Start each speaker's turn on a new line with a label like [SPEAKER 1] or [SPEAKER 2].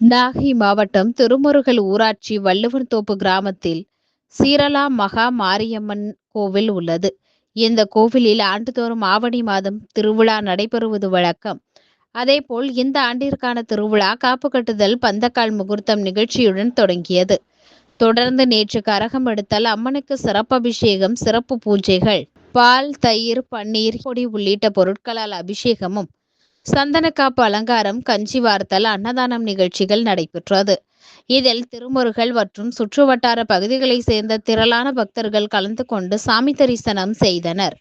[SPEAKER 1] நாகை மாவட்டம் திருமருகல் ஊராட்சி வள்ளுவன்தோப்பு கிராமத்தில் சீரலா மகா மாரியம்மன் கோவில் உள்ளது. இந்த கோவிலில் ஆண்டுதோறும் ஆவணி மாதம் திருவிழா நடைபெறுவது வழக்கம். அதேபோல் இந்த ஆண்டிற்கான திருவிழா காப்பு கட்டுதல் பந்தக்கால் முகூர்த்தம் நிகழ்ச்சியுடன் தொடங்கியது. தொடர்ந்து நேற்று கரகம் எடுத்தல் அம்மனுக்கு சிறப்பு அபிஷேகம் சிறப்பு பூஜைகள் பால் தயிர் பன்னீர் பொடி உள்ளிட்ட பொருட்களால் அபிஷேகமும் சந்தனக்காப்பு அலங்காரம் கஞ்சி வார்த்தல் அன்னதானம் நிகழ்ச்சிகள் நடைபெற்றது. இதில் திருமுருகல் மற்றும் சுற்றுவட்டார பகுதிகளைச் சேர்ந்த திரளான பக்தர்கள் கலந்து கொண்டு சாமி தரிசனம் செய்தனர்.